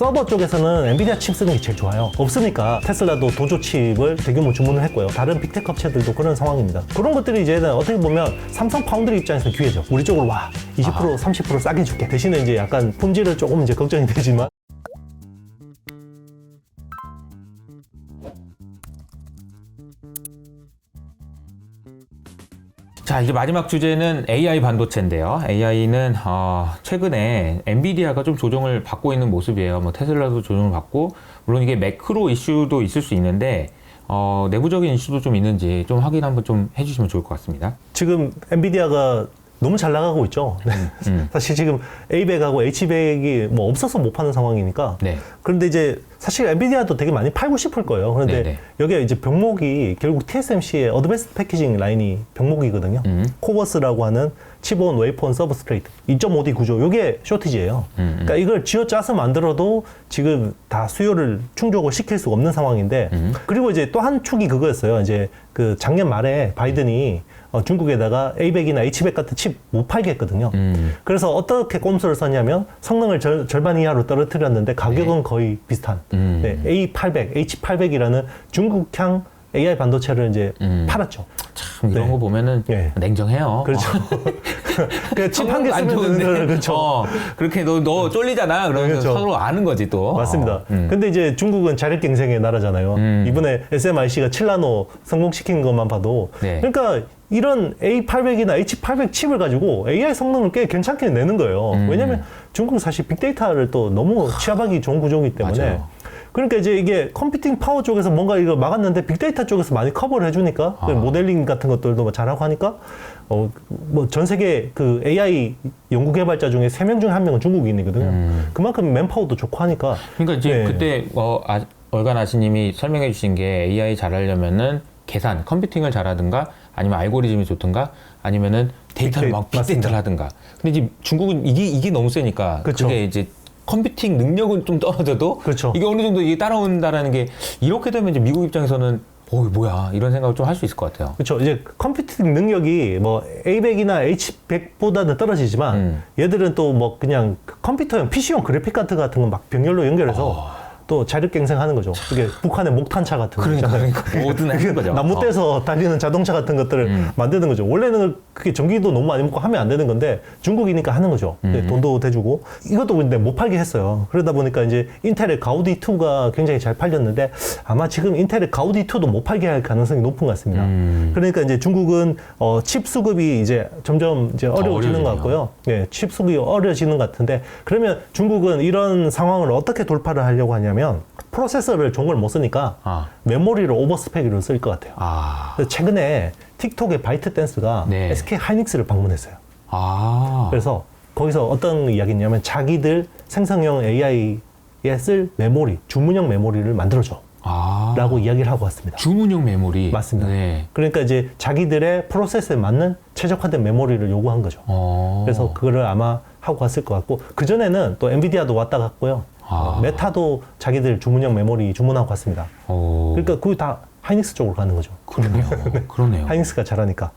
서버 쪽에서는 엔비디아 칩 쓰는 게 제일 좋아요. 없으니까 테슬라도 도조 칩을 대규모 주문을 했고요. 다른 빅테크 업체들도 그런 상황입니다. 그런 것들이 이제는 어떻게 보면 삼성 파운드리 입장에서 기회죠. 우리 쪽으로 와. 20% 30% 싸게 줄게. 대신에 이제 약간 품질을 조금 이제 걱정이 되지만 자, 이제 마지막 주제는 AI 반도체인데요. AI는 어, 최근에 엔비디아가 좀 조정을 받고 있는 모습이에요. 뭐 테슬라도 조정을 받고 물론 이게 매크로 이슈도 있을 수 있는데 어, 내부적인 이슈도 좀 있는지 좀 확인 한번 좀 해주시면 좋을 것 같습니다. 지금 엔비디아가 너무 잘 나가고 있죠. 음. 사실 지금 A백하고 H백이 뭐 없어서 못 파는 상황이니까. 네. 그런데 이제 사실 엔비디아도 되게 많이 팔고 싶을 거예요. 그런데 네네. 여기에 이제 병목이 결국 TSMC의 어드밴스드 패키징 라인이 병목이거든요. 음. 코버스라고 하는 칩온 웨이폰 서브스트레이트 2.5D 구조 이게 쇼티지예요. 음, 그러니까 이걸 쥐어짜서 만들어도 지금 다 수요를 충족을 시킬 수가 없는 상황인데 음. 그리고 이제 또 한 축이 그거였어요. 이제 그 작년 말에 바이든이 어, 중국에다가 A백이나 H백 같은 칩 못 팔게 했거든요. 음. 그래서 어떻게 꼼수를 썼냐면 성능을 절, 절반 이하로 떨어뜨렸는데 가격은 거의 비슷한 네. 음. 네, A800, H800이라는 중국향 AI 반도체를 이제 음. 팔았죠. 참 이런 네. 거 보면은 예. 냉정해요. 그렇죠. 그칩한개안 쓰면 되는. 거를 그렇죠. 어, 그렇게 너, 너 쫄리잖아. 그러면 그렇죠. 서로 아는 거지 또. 맞습니다. 어, 음. 근데 이제 중국은 자력갱생의 나라잖아요. 음. 이번에 SMIC가 7나노 성공시킨 것만 봐도. 네. 그러니까 이런 A800이나 H800 칩을 가지고 AI 성능을 꽤 괜찮게 내는 거예요. 음. 왜냐면 중국은 사실 빅데이터를 또 너무 취합하기 좋은 구조이기 때문에. 맞아요. 그러니까 이제 이게 컴퓨팅 파워 쪽에서 뭔가 이거 막았는데 빅데이터 쪽에서 많이 커버를 해주니까 그 아. 모델링 같은 것들도 뭐 잘하고 하니까 어 뭐 전 세계 그 AI 연구 개발자 중에 세 명 중에 한 명은 중국인이거든요. 음. 그만큼 맨파워도 좋고 하니까 그러니까 이제 네. 그때 어, 아, 얼간 아시님이 설명해 주신 게 AI 잘하려면은 계산, 컴퓨팅을 잘하든가 아니면 알고리즘이 좋든가 아니면은 데이터를 빅데이- 막 빅데이터를 맞습니다. 하든가. 근데 이제 중국은 이게 이게 너무 세니까 그쵸. 게 이제 컴퓨팅 능력은 좀 떨어져도 그렇죠. 이게 어느 정도 이게 따라온다라는 게 이렇게 되면 이제 미국 입장에서는 어 뭐야 이런 생각을 좀 할 수 있을 것 같아요. 그렇죠. 이제 컴퓨팅 능력이 뭐 A100이나 H100보다는 떨어지지만 음. 얘들은 또 뭐 그냥 컴퓨터용 PC용 그래픽 카드 같은 거막 병렬로 연결해서 또 자력갱생하는 거죠. 이게 북한의 목탄차 같은 거 있잖아요. 뭐든 하는 거죠. 나무 떼서 달리는 자동차 같은 것들을 음. 만드는 거죠. 원래는 그게 전기도 너무 많이 먹고 하면 안 되는 건데 중국이니까 하는 거죠. 네, 음. 돈도 대주고 이것도 근데 못 팔게 했어요. 그러다 보니까 이제 인텔의 가우디 2가 굉장히 잘 팔렸는데 아마 지금 인텔의 가우디 2도 못 팔게 할 가능성이 높은 것 같습니다. 음. 그러니까 이제 중국은 어, 칩 수급이 이제 점점 이제 어려워지는 것. 같고요. 예, 칩 수급이 어려워지는 것 같은데 그러면 중국은 이런 상황을 어떻게 돌파를 하려고 하냐면 프로세서를 좋은 걸못 쓰니까 아, 메모리를 오버스펙으로 쓸 것 같아요. 아, 그래서 최근에 틱톡의 바이트 댄스가 네. SK 하이닉스를 방문했어요. 아, 그래서 거기서 어떤 이야기냐면 자기들 생성형 AI에 쓸 메모리, 주문형 메모리를 만들어줘. 아, 라고 이야기를 하고 왔습니다. 주문용 메모리 맞습니다. 네. 그러니까 이제 자기들의 프로세스에 맞는 최적화된 메모리를 요구한 거죠. 어. 그래서 그거를 아마 하고 갔을 것 같고 그전에는 또 엔비디아도 왔다 갔고요. 아. 어, 메타도 자기들 주문형 메모리 주문하고 갔습니다. 어. 그러니까 그게 다 하이닉스 쪽으로 가는 거죠. 그러네요. 그러네요. 하이닉스가 잘하니까.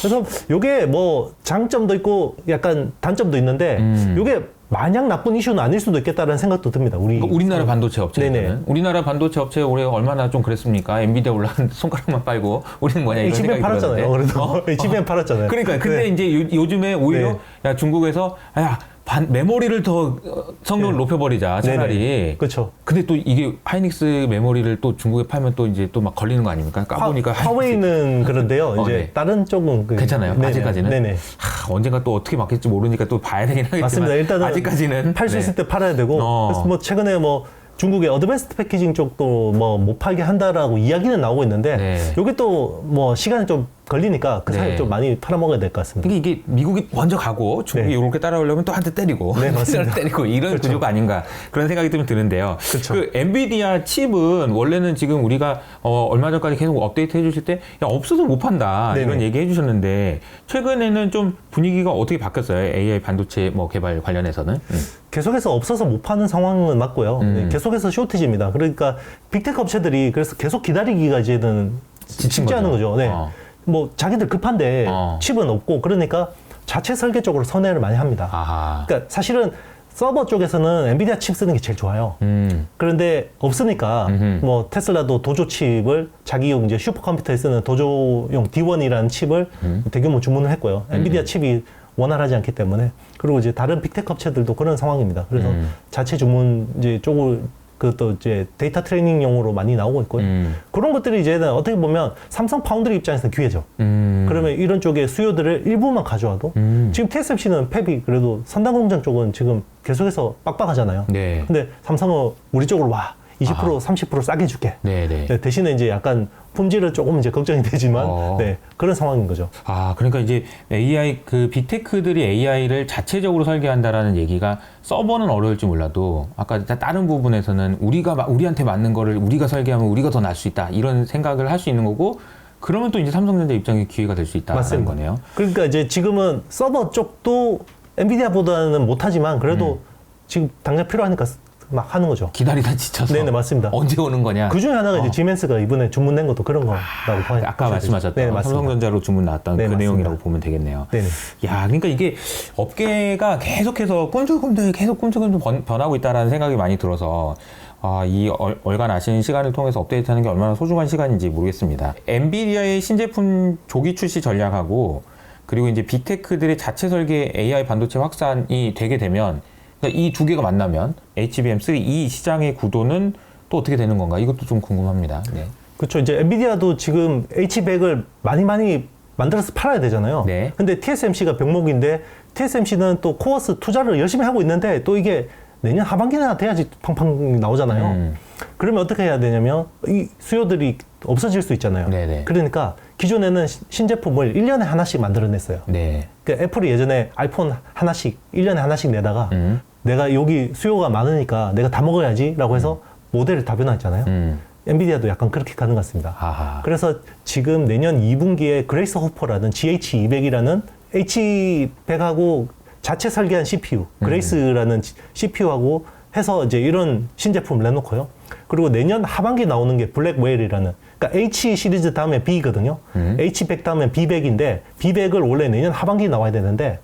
그래서 요게 뭐 장점도 있고 약간 단점도 있는데 음. 요게 마냥 나쁜 이슈는 아닐 수도 있겠다라는 생각도 듭니다. 우리 그러니까 우리나라 반도체 업체는. 우리나라 반도체 업체 올해 얼마나 좀 그랬습니까? 엔비디아 올라간 손가락만 빨고 우리는 뭐냐 이런 생각이 팔았잖아요. 들었는데. 그래도 어? HBM 팔았잖아요. 그러니까 근데 네. 이제 요, 즘에 오히려 네. 야 중국에서 야 반, 메모리를 더 어, 성능을 네. 높여버리자 차라리. 네네. 그렇죠. 근데 또 이게 하이닉스 메모리를 또 중국에 팔면 또 이제 또 막 걸리는 거 아닙니까? 까보니까 화, 웨이는 그런데요. 어, 이제 네. 다른 쪽은 그- 괜찮아요? 네네. 아직까지는? 네네. 하, 언젠가 또 어떻게 바뀔지 모르니까 또 봐야 되긴 하겠지만 맞습니다. 일단은 아직까지는 팔수 네. 있을 때 팔아야 되고 어. 그래서 뭐 최근에 뭐 중국의 어드밴스드 패키징 쪽도 뭐 못 팔게 한다라고 이야기는 나오고 있는데 네. 이게 또 뭐 시간이 좀 걸리니까 그 사이에 네. 좀 많이 팔아먹어야 될 것 같습니다. 이게, 이게 미국이 먼저 가고 중국이 네. 이렇게 따라오려면 또 한 대 때리고 네, 맞습니다. 때리고 이런 그렇죠. 구조가 아닌가 그런 생각이 좀 드는데요. 그렇죠. 그 엔비디아 칩은 원래는 지금 우리가 어, 얼마 전까지 계속 업데이트 해주실 때 야, 없어서 못 판다 네네. 이런 얘기 해주셨는데 최근에는 좀 분위기가 어떻게 바뀌었어요? AI 반도체 뭐 개발 관련해서는 음. 계속해서 없어서 못 파는 상황은 맞고요. 음. 네, 계속해서 쇼티지입니다. 그러니까 빅테크 업체들이 그래서 계속 기다리기가 이제는 쉽지 않은 거죠. 거죠. 네. 어. 뭐 자기들 급한데 어. 칩은 없고 그러니까 자체 설계 쪽으로 선회를 많이 합니다. 아하. 그러니까 사실은 서버 쪽에서는 엔비디아 칩 쓰는 게 제일 좋아요. 음. 그런데 없으니까 음흠. 뭐 테슬라도 도조 칩을 자기용 이제 슈퍼컴퓨터에 쓰는 도조용 D1이라는 칩을 음. 대규모 주문을 했고요. 엔비디아 칩이 원활하지 않기 때문에 그리고 이제 다른 빅테크 업체들도 그런 상황입니다. 그래서 음. 자체 주문 이제 쪽을 그또 이제 데이터 트레이닝용으로 많이 나오고 있고요. 음. 그런 것들이 이제 어떻게 보면 삼성 파운드리 입장에서 기회죠. 음. 그러면 이런 쪽의 수요들을 일부만 가져와도 음. 지금 TSMC는 팹이 그래도 선단 공장 쪽은 지금 계속해서 빡빡하잖아요. 네. 근데 삼성은 우리 쪽으로 와. 20% 아. 30% 싸게 줄게. 네, 네. 네, 대신에 이제 약간 품질은 조금 이제 걱정이 되지만 어. 네, 그런 상황인 거죠. 아, 그러니까 이제 AI 그 빅테크들이 AI를 자체적으로 설계한다라는 얘기가 서버는 어려울지 몰라도 아까 다- 다른 부분에서는 우리가 마- 우리한테 맞는 거를 우리가 설계하면 우리가 더 날 수 있다 이런 생각을 할 수 있는 거고 그러면 또 이제 삼성전자 입장에 기회가 될 수 있다는 맞습니다. 거네요. 그러니까 이제 지금은 서버 쪽도 엔비디아보다는 못하지만 그래도 지금 당장 필요하니까 막 하는 거죠. 기다리다 지쳐서 네네 맞습니다. 언제 오는 거냐? 그 중에 하나가 이제 어. 지멘스가 이번에 주문 낸 것도 그런 거라고 봐야 아까 말씀하셨던 네, 맞습니다. 삼성전자로 주문 나왔던 네, 그 맞습니다. 내용이라고 보면 되겠네요. 네네. 야, 그러니까 이게 업계가 계속해서 꿈틀꿈틀 계속 꿈틀꿈틀 번- 변하고 있다라는 생각이 많이 들어서 아, 이 얼, 얼간 아시는 시간을 통해서 업데이트하는 게 얼마나 소중한 시간인지 모르겠습니다. 엔비디아의 신제품 조기 출시 전략하고 그리고 이제 빅테크들의 자체 설계 AI 반도체 확산이 되게 되면 이 두 개가 만나면 HBM3 이 시장의 구도는 또 어떻게 되는 건가? 이것도 좀 궁금합니다. 네. 그렇죠. 이제 엔비디아도 지금 H100을 많이 많이 만들어서 팔아야 되잖아요. 네. 근데 TSMC가 병목인데 TSMC는 또 코어스 투자를 열심히 하고 있는데 또 이게 내년 하반기나 돼야지 팡팡 나오잖아요. 음. 그러면 어떻게 해야 되냐면 이 수요들이 없어질 수 있잖아요. 네네. 그러니까 기존에는 시- 신제품을 1년에 하나씩 만들어냈어요. 네. 그러니까 애플이 예전에 아이폰 하나씩 1년에 하나씩 내다가 음. 내가 여기 수요가 많으니까 내가 다 먹어야지라고 해서 모델을 다 변화했잖아요. 음. 엔비디아도 약간 그렇게 가는 것 같습니다. 하하. 그래서 지금 내년 2분기에 그레이스 호퍼라는 GH200이라는 H100하고 자체 설계한 CPU, 그레이스라는 CPU하고 해서 이제 이런 신제품을 내놓고요. 그리고 내년 하반기에 나오는 게 블랙 웨일이라는 그러니까 H 시리즈 다음에 B거든요. 음. H100 다음에 B100인데 B100을 원래 내년 하반기에 나와야 되는데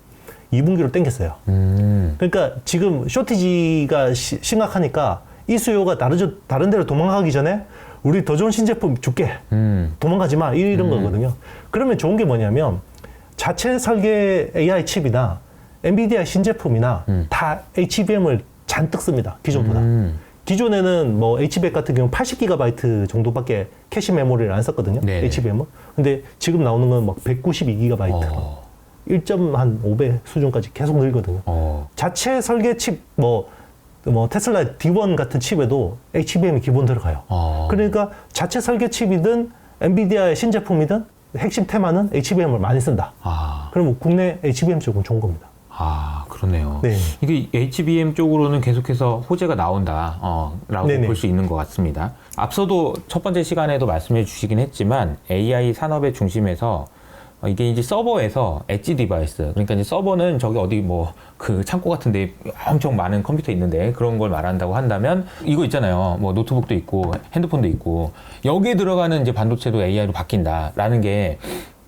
2분기로 땡겼어요. 음. 그러니까 지금 쇼티지가 시- 심각하니까 이 수요가 다른, 다른 데로 도망가기 전에 우리 더 좋은 신제품 줄게. 음. 도망가지 마. 이런 거거든요. 그러면 좋은 게 뭐냐면 자체 설계 AI 칩이나 엔비디아 신제품이나 음. 다 HBM을 잔뜩 씁니다. 기존보다. 음. 기존에는 뭐 HBM 같은 경우 80GB 정도밖에 캐시 메모리를 안 썼거든요. 네네. HBM은. 근데 지금 나오는 건 막 192GB. 어. 1.5배 수준까지 계속 늘거든요. 어. 자체 설계 칩, 뭐, 뭐, 테슬라 D1 같은 칩에도 HBM이 기본 들어가요. 어. 그러니까 자체 설계 칩이든 엔비디아의 신제품이든 핵심 테마는 HBM을 많이 쓴다. 아. 그러면 국내 HBM 쪽은 좋은 겁니다. 아, 그러네요. 네. 이게 HBM 쪽으로는 계속해서 호재가 나온다, 어, 라고. 볼수 있는 것 같습니다. 앞서도 첫 번째 시간에도 말씀해 주시긴 했지만 AI 산업의 중심에서 어, 이게 이제 서버에서 엣지 디바이스, 그러니까 이제 서버는 저기 어디 뭐 그 창고 같은데 엄청 많은 컴퓨터 있는데 그런 걸 말한다고 한다면 이거 있잖아요. 뭐 노트북도 있고 핸드폰도 있고 여기에 들어가는 이제 반도체도 AI로 바뀐다라는 게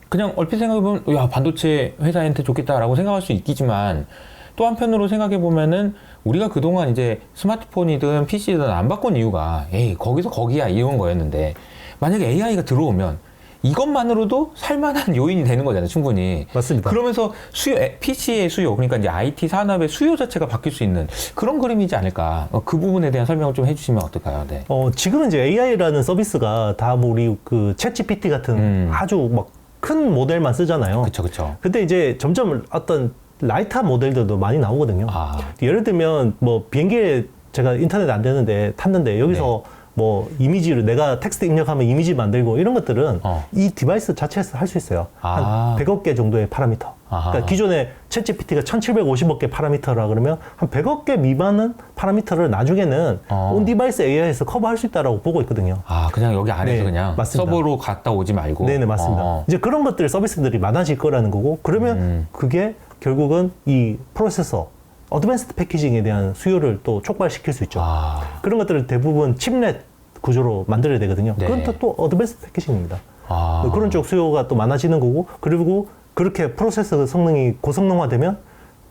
그냥 얼핏 생각해보면 야 반도체 회사한테 좋겠다라고 생각할 수 있겠지만 또 한편으로 생각해 보면은 우리가 그동안 이제 스마트폰이든 PC든 안 바꾼 이유가 에이 거기서 거기야 이런 거였는데 만약에 AI가 들어오면 이것만으로도 살만한 요인이 되는 거잖아요 충분히 맞습니다. 그러면서 수요 PC의 수요 그러니까 이제 IT 산업의 수요 자체가 바뀔 수 있는 그런 그림이지 않을까 어, 그 부분에 대한 설명을 좀 해주시면 어떨까요? 네. 어, 지금은 이제 AI라는 서비스가 다 뭐 우리 그 챗GPT 같은 음. 아주 막 큰 모델만 쓰잖아요. 그쵸 근데 이제 점점 어떤 라이트한 모델들도 많이 나오거든요. 아 예를 들면 뭐 비행기에 제가 인터넷 안 되는데 탔는데 여기서 뭐 이미지를 내가 텍스트 입력하면 이미지 만들고 이런 것들은 어. 이 디바이스 자체에서 할 수 있어요. 아. 한 100억 개 정도의 파라미터. 아하. 그러니까 기존에 챗GPT가 1750억 개 파라미터라 그러면 한 100억 개 미만은 파라미터를 나중에는 어. 온 디바이스 AI에서 커버할 수 있다라고 보고 있거든요. 아, 그냥 여기 안에서 네, 그냥 맞습니다. 서버로 갔다 오지 말고. 네네 맞습니다. 어. 이제 그런 것들 서비스들이 많아질 거라는 거고 그러면 음. 그게 결국은 이 프로세서 어드밴스드 패키징에 대한 수요를 또 촉발시킬 수 있죠. 아, 그런 것들을 대부분 칩넷 구조로 만들어야 되거든요. 네. 그건 또, 또 어드밴스드 패키징입니다. 아. 그런 쪽 수요가 또 많아지는 거고 그리고 그렇게 프로세서 성능이 고성능화되면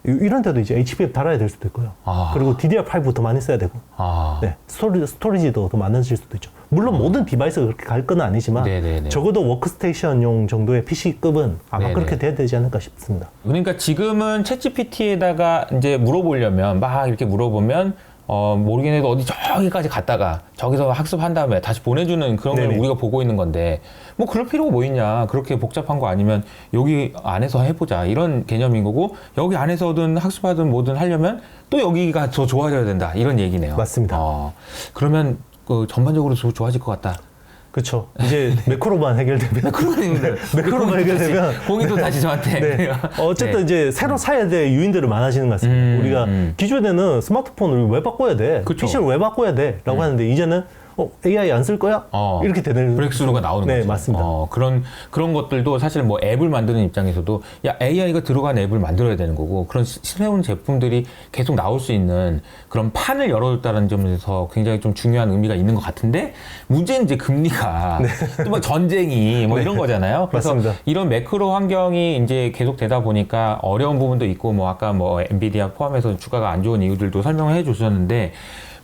이- 이런 데도 이제 HBF 달아야 될 수도 있고요. 아. 그리고 DDR5더 많이 써야 되고, 아. 네, 스토리, 스토리지도 더 많아질 수도 있죠. 물론 모든 디바이스가 그렇게 갈 건 아니지만 네네네. 적어도 워크스테이션용 정도의 PC급은 아마 네네. 그렇게 돼야 되지 않을까 싶습니다. 그러니까 지금은 챗GPT에다가 이제 물어보려면 막 이렇게 물어보면 어 모르긴 해도 어디 저기까지 갔다가 저기서 학습한 다음에 다시 보내주는 그런 걸 네네. 우리가 보고 있는 건데 뭐 그럴 필요가 뭐 있냐 그렇게 복잡한 거 아니면 여기 안에서 해보자 이런 개념인 거고 여기 안에서든 학습하든 뭐든 하려면 또 여기가 더 좋아져야 된다 이런 얘기네요. 맞습니다. 어, 그러면 그 전반적으로 조- 좋아질 것 같다. 그렇죠. 이제 매크로만 해결되면 그러면 매크로만 해결되면 공이도 다시 저한테. 네. 어쨌든 네. 이제 새로 사야 될 유인들은 많아지는 것 같습니다. 음, 우리가 음. 기존에는 스마트폰을 왜 바꿔야 돼? 그쵸. 음. PC를 왜 바꿔야 돼? 라고 하는데 이제는 어, AI 안 쓸 거야? 어, 이렇게 되는 브렉스루가 나오는 네, 거죠. 맞습니다. 어, 그런 그런 것들도 사실 뭐 앱을 만드는 입장에서도 야 AI가 들어간 앱을 만들어야 되는 거고 그런 시- 새로운 제품들이 계속 나올 수 있는 그런 판을 열어줬다는 점에서 굉장히 좀 중요한 의미가 있는 것 같은데 문제는 이제 금리가 또뭐 전쟁이 뭐 이런 거잖아요. 그래서 네. 맞습니다. 이런 매크로 환경이 이제 계속 되다 보니까 어려운 부분도 있고 뭐 아까 뭐 엔비디아 포함해서 주가가 안 좋은 이유들도 설명을 해주셨는데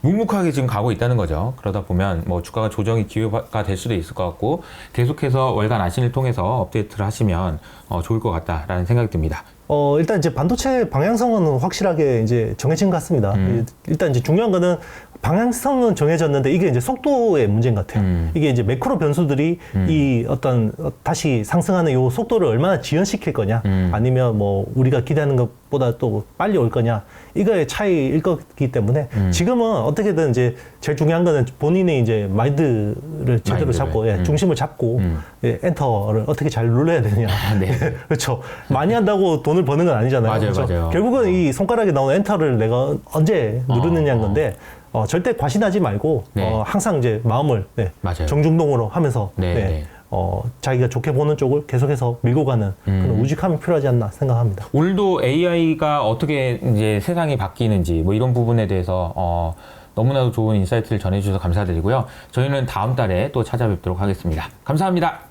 묵묵하게 지금 가고 있다는 거죠. 그러다 보면 뭐 주가가 조정이 기회가 될 수도 있을 것 같고 계속해서 월간 아신을 통해서 업데이트를 하시면 어, 좋을 것 같다라는 생각이 듭니다. 어, 일단 이제 반도체 방향성은 확실하게 이제 정해진 것 같습니다. 음. 일단 이제 중요한 거는 방향성은 정해졌는데 이게 이제 속도의 문제인 것 같아요. 음. 이게 이제 매크로 변수들이 이 어떤 어, 다시 상승하는 요 속도를 얼마나 지연시킬 거냐 음. 아니면 뭐 우리가 기대하는 것보다 또 빨리 올 거냐 이거의 차이일 거기 때문에 음. 지금은 어떻게든 이제 제일 중요한 거는 본인의 이제 마인드를 제대로 마인드를. 잡고 예, 음. 중심을 잡고 음. 예, 엔터를 어떻게 잘 눌러야 되느냐. 네. 그렇죠. 많이 한다고 돈을 버는 건 아니잖아요. 맞아요, 그렇죠? 맞아요. 결국은 이 손가락에 나오는 엔터를 내가 언제 어, 어. 건데 어, 절대 과신하지 말고 네. 어, 항상 이제 마음을 네, 맞아요. 정중동으로 하면서 네, 네. 어, 자기가 좋게 보는 쪽을 계속해서 밀고 가는 음. 그런 우직함이 필요하지 않나 생각합니다. 오늘도 AI가 어떻게 이제 세상이 바뀌는지 뭐 이런 부분에 대해서 어, 너무나도 좋은 인사이트를 전해주셔서 감사드리고요. 저희는 다음 달에 또 찾아뵙도록 하겠습니다. 감사합니다.